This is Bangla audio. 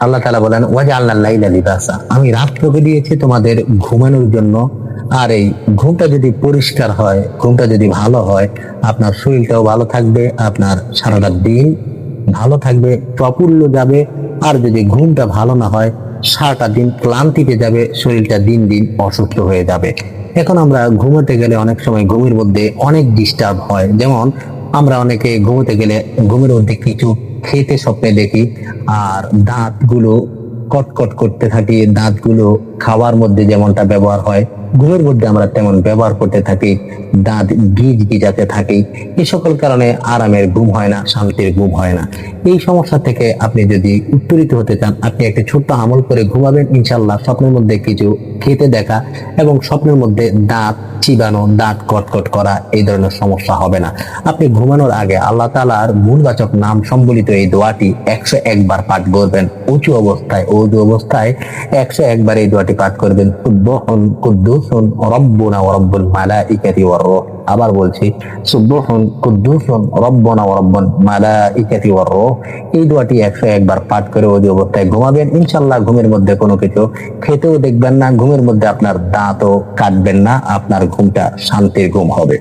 আল্লাহ তালা বলেন ওয়াজা আল্লাহ লাইলা লিবাসা। আমি রাত্রকে দিয়েছি তোমাদের ঘুমানোর জন্য। আর এই ঘুমটা যদি পরিষ্কার হয়, ঘুমটা যদি ভালো হয়, আপনার শরীরটাও ভালো থাকবে, আপনার সারাটা দিন ভালো থাকবে, প্রফুল্ল যাবে। আর যদি ঘুমটা ভালো না হয়, সারাটা দিন ক্লান্তিতে যাবে, শরীরটা দিন দিন অসুস্থ হয়ে যাবে। এখন আমরা ঘুমাতে গেলে অনেক সময় ঘুমের মধ্যে অনেক ডিস্টার্ব হয়। যেমন আমরা অনেকে ঘুমোতে গেলে ঘুমের মধ্যে কিছু খেতে স্বপ্নে দেখি, আর দাঁতগুলো কটকট করতে থাকি, দাঁতগুলো খাওয়ার মধ্যে যেমনটা ব্যবহার হয়, ঘুমের মধ্যে আমরা তেমন ব্যবহার করতে থাকি, দাঁত গিজ গিজাতে থাকি। এই সকল কারণে আরামের ঘুম হয় না, শান্তির ঘুম হয় না। এই সমস্যা থেকে আপনি যদি উত্তরিত হতে চান, আপনি একটা ছোট্ট আমল করে ঘুমাবেন ইনশাল্লাহ স্বপ্নের মধ্যে কিছু খেতে দেখা এবং স্বপ্নের মধ্যে দাঁত চিবানো, দাঁত কটকট করা, এই ধরনের সমস্যা হবে না। আপনি ঘুমানোর আগে আল্লাহ তালার গুণবাচক নাম সম্বলিত এই দোয়াটি একশো একবার পাঠ করবেন। উঁচু অবস্থায় উঁচু অবস্থায় একশো একবার এই দোয়াটি পাঠ করবেন কুদ্দুসন রব্বনা মালাইকাতি ওয়ার আবার বলছি কুদ্দুসন রব্বনা মালাইকাতি ওয়ার এই দোয়াটি একশো একবার পাঠ করে ওই অবস্থায় ঘুমাবেন। ইনশাল্লাহ ঘুমের মধ্যে কোনো কিছু খেতেও দেখবেন না, ঘুমের মধ্যে আপনার দাঁতও কাটবেন না, আপনার ঘুমটা শান্তির ঘুম হবে।